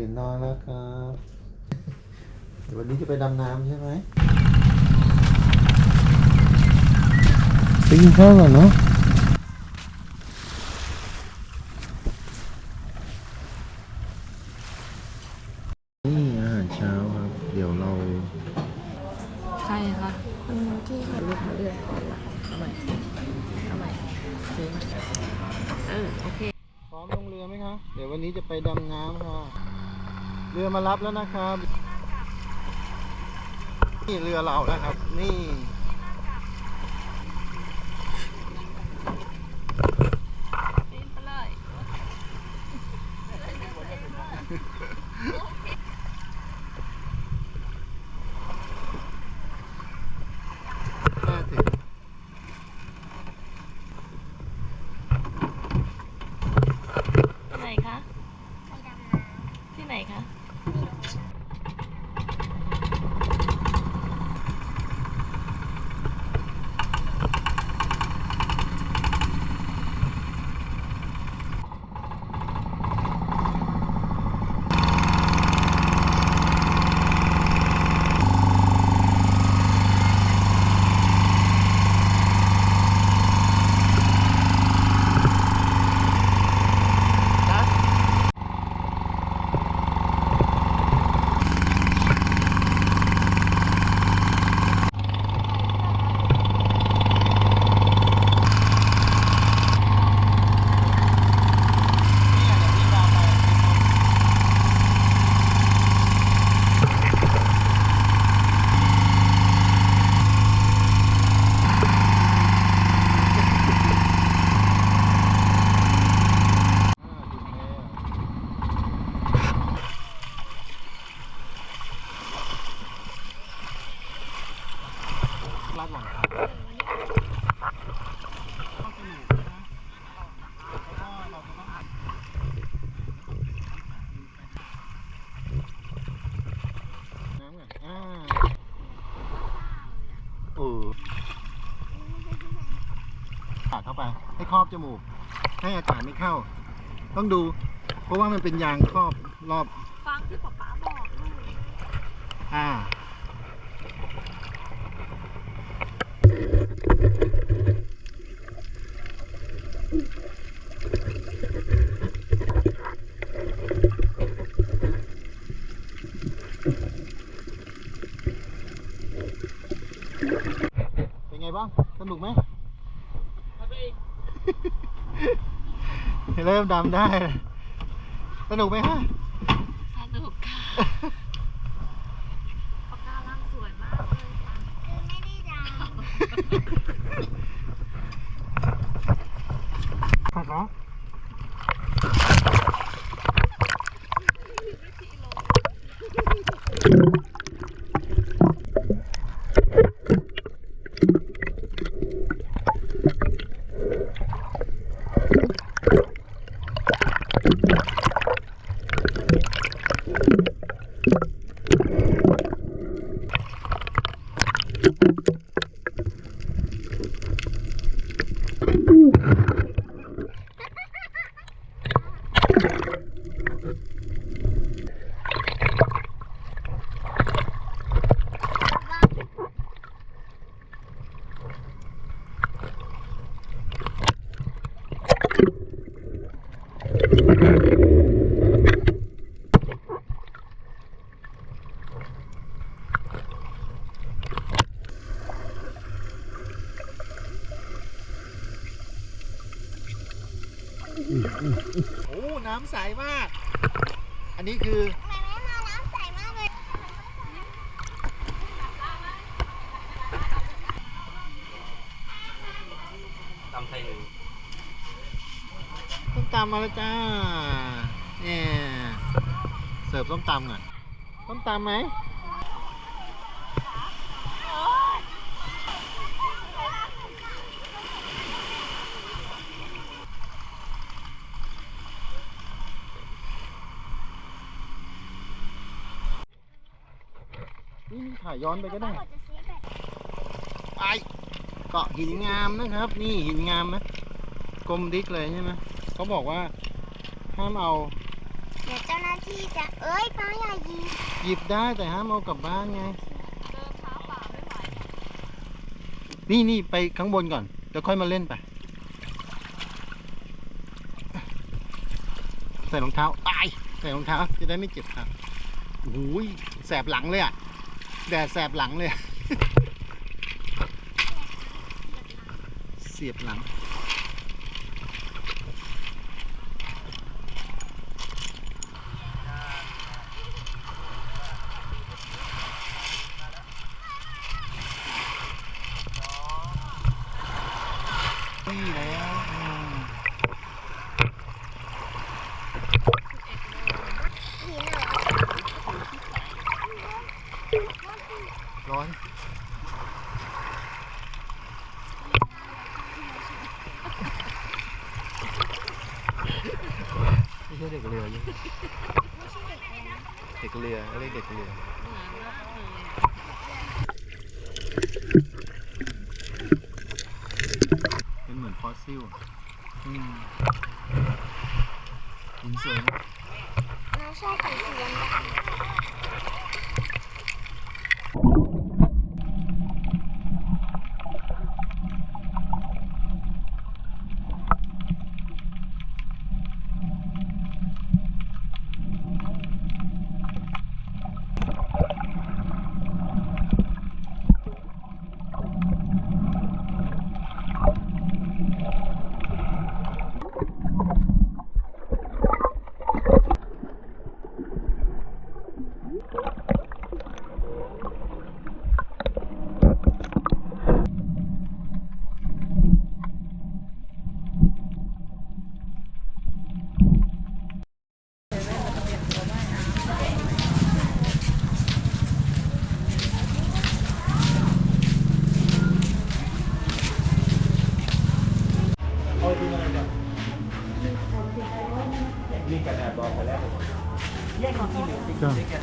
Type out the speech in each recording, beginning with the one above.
ตื่นนอนแล้วครับเดี๋ยววันนี้จะไปดำน้ำใช่ไหมไปกินข้าวก่อนเนาะนี่อาหารเช้าครับ เดี๋ยวเราใครคะคนที่เขาเลือกเลือกก่อนละเอาใหม่เอาใหม่ซื้อมาเออโอเค พร้อมลงเรือไหมคะ เดี๋ยววันนี้จะไปดำน้ำค่ะ เรือมารับแล้วนะครับ นี่เรือเราแล้วครับนี่ที่ไหนคะที่ไหนคะ Thank you. ให้ครอบจมูก ให้อากาศไม่เข้า ต้องดู เพราะว่ามันเป็นยางครอบรอบ ฟังที่ป๊าป๊าบอกลูกอ่า เป็นไงบ้าง สนุกไหม เริ่มดำได้ สนุกไหมฮะ สนุกค่ะปากการังสวยมากเลยค่ะ ผักเหรอ โอ้น้ำใสมาก อันนี้คือ ตำไทยหนึ่ง ส้ม ตำมาแล้วจ้าเนี่ยเสิร์ฟส้มตำก่อนส้มตำไหมนี่ถ่ายย้อนไปก็ได้ไปเกาะหินงามนะครับ นี่หินงามนะกลมดิกเลยใช่ไหม เขาบอกว่าห้ามเอาเดี๋ยวเจ้าหน้าที่จะเอ้ยป้าอย่ายิงหยิบได้แต่ห้ามเอากลับบ้านไงนี่นี่ไปข้างบนก่อนเดี๋ยวค่อยมาเล่นไป ใส่รองเท้าตายใส่รองเท้าจะได้ไม่เจ็บเท้าโอ้ยแสบหลังเลยอะแดดแสบหลังเลยอะเสียบหลัง นี่แล้วอืม หินเหรอ ร้อน ไม่ ใช่เด็กเรือยังเด็กเรือเรียกเด็กเรือ เป็นเหมือนฟอสซิลอะอืมหินสวยนะ น้าชอบสีสีดำ เอาทีอะไรก่อนนี่กันแอบบอกไปแล้วแยกของที่เหลือกัน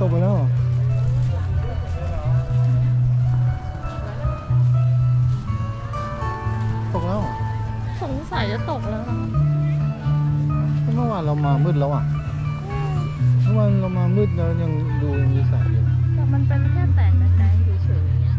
ตกไปแล้วตกแล้วสงสัยจะตกแล้วเมื่อวานเรามามืดแล้วอะเมื่อวานเรามามืดแล้วยังดูยังมีแสงอยู่แต่มันเป็นแค่แสงแระจายเฉยๆอย่างเงี้ย